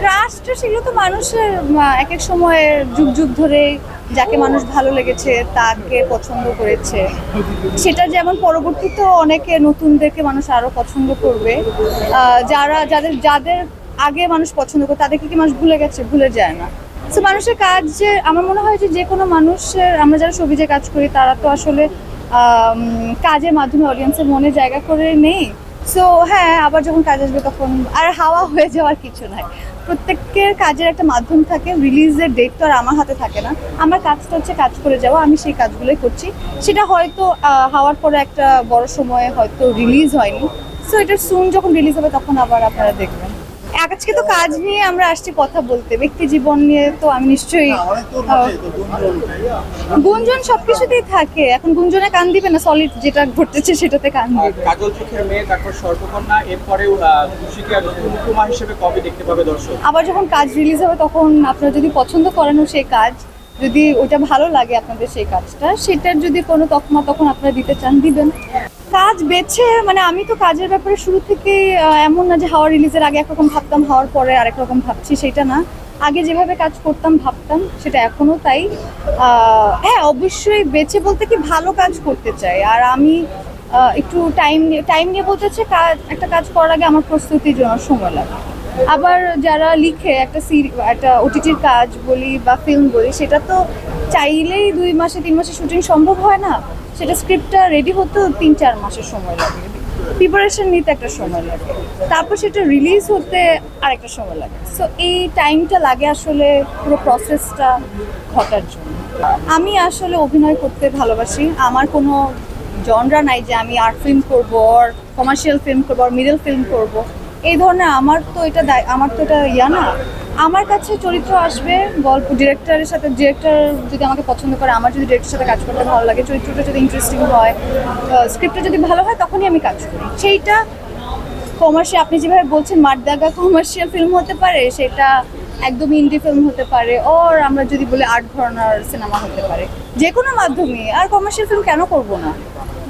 ক্রাশটা সেগুলো তো মানুষের এক এক সময় যুগ যুগ ধরে যাকে মানুষ ভালো লেগেছে, তাকে পছন্দ করেছে। সেটা যেমন পরবর্তীতে অনেকে নতুনদেরকে মানুষ আরও পছন্দ করবে। যারা, যাদের যাদের আগে মানুষ পছন্দ করে, তাদেরকে কি মানুষ ভুলে গেছে? ভুলে যায় না। তো মানুষের কাজ যে, আমার মনে হয় যে যে কোনো মানুষের, আমরা যারা সবিজে কাজ করি, তারা তো আসলে কাজের মাধ্যমে অডিয়েন্সের মনে জায়গা করে নেই। সো হ্যাঁ আবার যখন কাজ আসবে তখন আর হাওয়া হয়ে যাওয়ার কিছু নাই। প্রত্যেকের কাজের একটা মাধ্যম থাকে রিলিজের ডেট তো আর আমার হাতে থাকে না। আমার কাজটা হচ্ছে কাজ করে যাওয়া, আমি সেই কাজগুলোই করছি। সেটা হয়তো হাওয়ার পরে একটা বড় সময়ে হয়তো রিলিজ হয়নি। সো এটা সুন যখন রিলিজ হবে তখন আবার আপনারা দেখবেন। আজকে তো কাজ নিয়ে আমরা আসছি কথা বলতে ব্যক্তি জীবন নিয়ে তো আমি নিশ্চয়ই গুঞ্জন সবকিছুতেই থাকে এখন গুঞ্জনে কান দিবে না সলিড যেটা ঘটতেছে সেটাতে কান দিবে। কাজল চোখের মেয়ে তারপর সর্বকন্যা এরপরেও খুশিকে উপমা হিসেবে কবে দেখতে পাবে দর্শক। আবার যখন কাজ রিলিজ হবে তখন আপনারা যদি পছন্দ করেন সেই কাজ যদি ওটা ভালো লাগে আপনাদের সেই কাজটা সেটার যদি কোনো তকমা তখন আপনারা দিতে চান দিবেন। কাজ বেছে মানে আমি তো কাজের ব্যাপারে শুরু থেকে এমন না যে হাওয়া রিলিজের আগে একরকম ভাবতাম, হওয়ার পরে আরেক রকম ভাবছি, সেটা না। আগে যেভাবে কাজ করতাম, ভাবতাম, সেটা এখনও তাই। হ্যাঁ অবশ্যই বেছে বলতে কি ভালো কাজ করতে চাই। আর আমি একটু টাইম নিয়ে টাইম নিয়ে বলতে হচ্ছে কাজ একটা কাজ করার আগে আমার প্রস্তুতির জন্য সময় লাগে। আবার যারা লিখে একটা সিরি একটা ওটিটির কাজ বলি বা ফিল্ম বলি, সেটা তো চাইলেই দুই মাসে, তিন মাসে শুটিং সম্ভব হয় না, সেটা স্ক্রিপ্টটা রেডি হতেও তিন, চার মাসের সময় লাগে। প্রিপারেশন নিতে একটা সময় লাগে। তারপর সেটা রিলিজ হতে আরেকটা সময় লাগে। সো এই টাইমটা লাগে আসলে পুরো প্রসেসটা ঘটার জন্য। আমি আসলে অভিনয় করতে ভালোবাসি। আমার কোনো জনরা নাই যে আমি আর্ট ফিল্ম করব আর কমার্শিয়াল ফিল্ম করব আর মিডল ফিল্ম করব। এই ধরনের আমার তো এটা আমার তো এটা ইয়া না। আমার কাছে চরিত্র আসবে, গল্প ডিরেক্টরের সাথে ডিরেক্টর যদি আমাকে পছন্দ করে, আমার যদি ডিরেক্টর সাথে কাজ করতে ভালো লাগে, চরিত্রটা যদি ইন্টারেস্টিং হয় স্ক্রিপ্টটা যদি ভালো হয়, তখনই আমি কাজ করি। সেইটা কমার্শিয়াল আপনি যেভাবে বলছেন মাঠদাগা কমার্শিয়াল ফিল্ম হতে পারে, সেটা একদম ইন্ডি ফিল্ম হতে পারে ওর আমরা যদি বলি আর্ট ধরনের সিনেমা হতে পারে যে কোনো মাধ্যমে, আর কমার্শিয়াল ফিল্ম কেন করব না?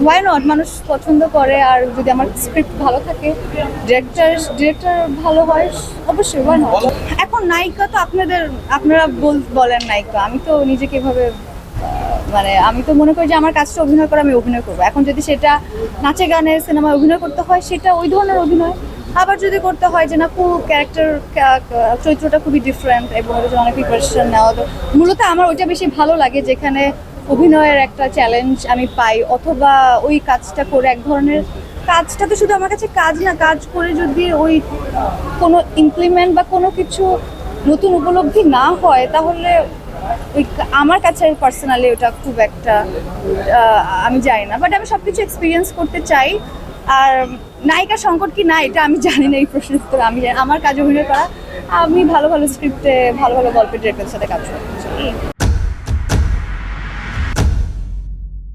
ওয়াই নট মানুষ পছন্দ করে, আর যদি আমার স্ক্রিপ্ট ভালো থাকে ডিরেক্টর ডিরেক্টর ভালো হয়, অবশ্যই ওয়াই নট এখন নায়িকা তো আপনাদের, আপনারা বল- বলেন নায়িকা, আমি তো নিজেকে এভাবে মানে আমি তো মনে করি যে আমার কাজটা অভিনয় করে আমি অভিনয় করব। এখন যদি সেটা নাচে গানে সিনেমায় অভিনয় করতে হয়, সেটা ওই ধরনের অভিনয়। আবার যদি করতে হয় যে না পুরো ক্যারেক্টার চরিত্রটা খুবই ডিফারেন্ট এবং অনেক প্রিপারেশন নেওয়া তো, মূলত আমার ওইটা বেশি ভালো লাগে যেখানে অভিনয়ের একটা চ্যালেঞ্জ আমি পাই অথবা ওই কাজটা করে এক ধরনের, কাজটা তো শুধু আমার কাছে কাজ না, কাজ করে যদি ওই কোনো ইমপ্লিমেন্ট বা কোনো কিছু নতুন উপলব্ধি না হয়, তাহলে ওই আমার কাছে পার্সোনালি ওটা খুব একটা আমি জানি না। বাট আমি সব কিছু এক্সপিরিয়েন্স করতে চাই। আর নায়িকা সংকট কি না, এটা আমি জানি না এই প্রশ্নের উত্তর। আমি আমার কাজ অভিনয় করা, আমি ভালো ভালো স্ক্রিপ্টে ভালো ভালো গল্পের ডিরেক্টরের সাথে কাজ করতে